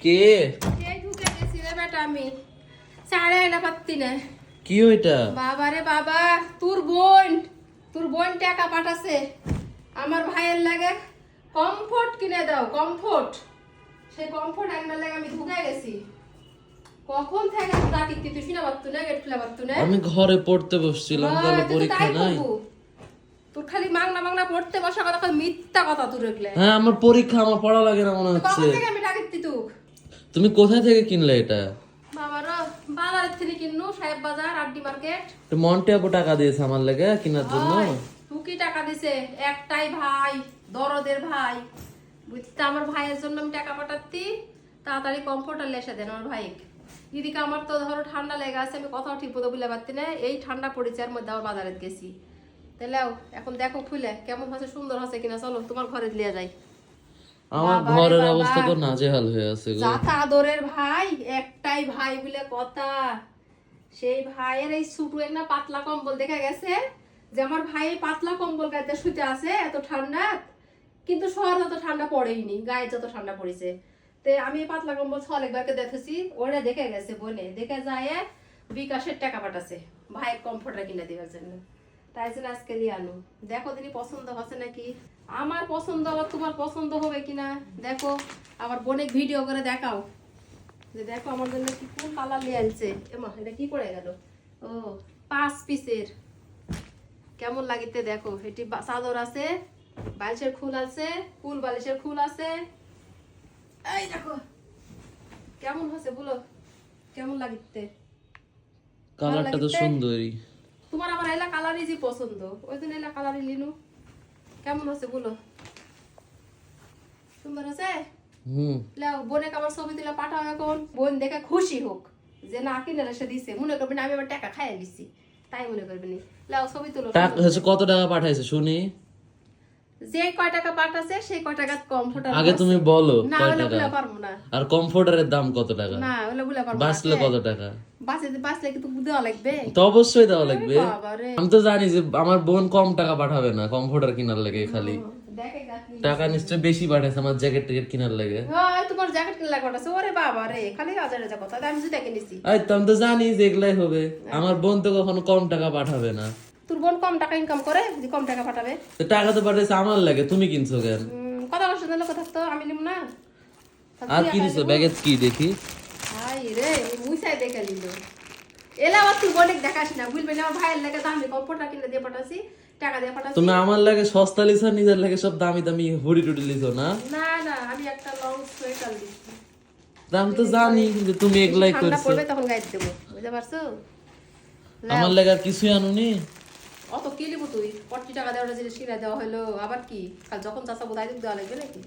কে? ঢুকে বেটা আমি? সাড়ে আইনা পাত্তি না কি ওইটা? বাবা রে বাবা তোর বোন। তোর বোন টাকা পাঠাছে। আমার ভাইয়ের লাগে কমফোর্ট কিনে দাও কমফোর্ট সেই কমফোর্ট লাগে আমি ঢুকে গেছি। কখন থেকে তুই তুই শুনে পারতু না গেট খুলে পারতু না? আমি ঘরে পড়তে বসছিলাম পরীক্ষা নাই। তোর খালি মাংনা মাংনা পড়তে বসা কথা মিথ্যা কথা তুই রেখলে হ্যাঁ আমার পরীক্ষা আমার পড়া লাগে না মনে হচ্ছে। আমি ডাকিতি তুমি কোথায় থেকে কিনলে এটা? বাবার থেকে সাহেব বাজার আড্ডি মার্কেট। তো মন্টে আপু টাকা দিয়েছে আমার লেগে কেনার জন্য। টুকি টাকা দিছে? একটাই ভাই দরদের ভাই। বুঝতে আমার ভাইয়ের জন্য আমি টাকা পাঠাচ্ছি। তাড়াতাড়ি কমফোর্টার লেসে দেন আমার ভাই এদিকে আমার তো ধরো ঠান্ডা লেগে আছে আমি কথাও ঠিক মতো বলে পারছি না। এই ঠান্ডা পড়েছে আর মধ্যে আমার বাজারে গেছি। তাহলে এখন দেখো খুলে কেমন হচ্ছে সুন্দর হচ্ছে কিনা চলো তোমার ঘরে দিয়ে যাই। আমার ঘরের অবস্থা তো নাজেহাল হয়ে আছে গো। যাতা আদরের ভাই একটাই ভাই বলে কথা। সেই ভাইয়ের এই ছুটু একটা পাতলা কম্বল দেখা গেছে যে আমার ভাই পাতলা কম্বল গাইতে শুতে আছে এত ঠান্ডা। কিন্তু শহরে অত ঠান্ডা পড়েইনি গায়ে যত ঠান্ডা পড়েছে। তে আমি এই পাতলা কম্বল ছল একবারকে দেখেছি ওরা দেখে গেছে বলে দেখে যায় বিকাশের টাকা পাঠাছে ভাই কমফোর্টার কিনে দেওয়ার জন্য। তাই জন্য আজকে নিয়ে আনো। দেখো দিনই পছন্দ হচ্ছে নাকি? আমার পছন্দ আবার তোমার পছন্দ হবে কিনা? দেখো আবার বোনে ভিডিও করে দেখাও। যে দেখো আমার জন্য কি কোন কালার নিয়ে আনছে। এমা এটা কি পড়ে গেল? ও পাঁচ পিসের। কেমন লাগিতে দেখো? এটি চাদর আছে বালিশের খুল আছে ফুল বালিশের খুল আছে। এই দেখো কেমন হচ্ছে বলো? কেমন লাগিতে? কালারটা তো সুন্দরই তোমার আমার এলা কালারই যে পছন্দ। ওই জন্য এলা কালারই লিনু কেমন হচ্ছে বলো? সুন্দর আছে বোনে আমার ছবি তুলে পাঠাও এখন। বোন দেখে খুশি হোক। যে না কিনে সে দিছে। মনে করবেন আমি আমার টাকা খাইয়ে দিছি। তাই মনে করবেন লাও ছবি তুলো। কত টাকা পাঠাইছে শুনি? যে কয় টাকা পাঠাছে সেই কয় টাকা কম ফোটা আগে তুমি বলো কয় টাকা। পারব না। আর কমফোর্টারের দাম কত টাকা? না বলে পারব বাঁচলে কত টাকা? বাঁচলে বাঁচলে কিন্তু দেওয়া লাগবে? তো অবশ্যই দেওয়া লাগবে। আমি তো জানি যে আমার বোন কম টাকা পাঠাবে না কমফোর্টার কেনার লাগে খালি। টাকা নিশ্চয় বেশি পাঠাইছে আমার জ্যাকেট ট্যাকেট কেনার লাগে। তোমার জ্যাকেট কিনে লাগবে ওরে বাবা রে খালি হাজার কথা। আমি জুতা কিনেছি। এই তো জানি যে এগুলাই হবে। আমার বোন তো কখনো কম টাকা পাঠাবে না। তোর বোন কম টাকা ইনকাম করে যে কম টাকা পাঠাবে। তো টাকা তো পাঠাইছে আমার লাগে তুমি কিনছো কেন? কথা কষ্ট দিলে কথা তো আমি নিব না। আর কি ব্যাগে কি দেখি? হাই রে মুইসাই দেখে নিল। এলা আবার তুই বোনে দেখাস না বুঝবে না আমার ভাইয়ের লাগে দামি কম্পিউটার কিনে দিয়ে পাঠাছি টাকা দিয়ে পাঠাছি তুমি আমার লাগে সস্তা লিছো নিজের লাগে সব দামি দামি হুডি টুডি লিছো না? না না আমি একটা লং সোয়েটার তা আমি তো জানি যে তুমি এগুলাই ঠান্ডা পড়বে তখন গাইতে দেবো বুঝতে পারছ? আমার লাগে আর কিছুই আনুনি। অত কি লিবো তুই? পঁচিশ টাকা দেওয়ার জিনিস কিনে দেওয়া হলো আবার কি? কাল যখন চাষা বোধ দেওয়া লাগবে নাকি?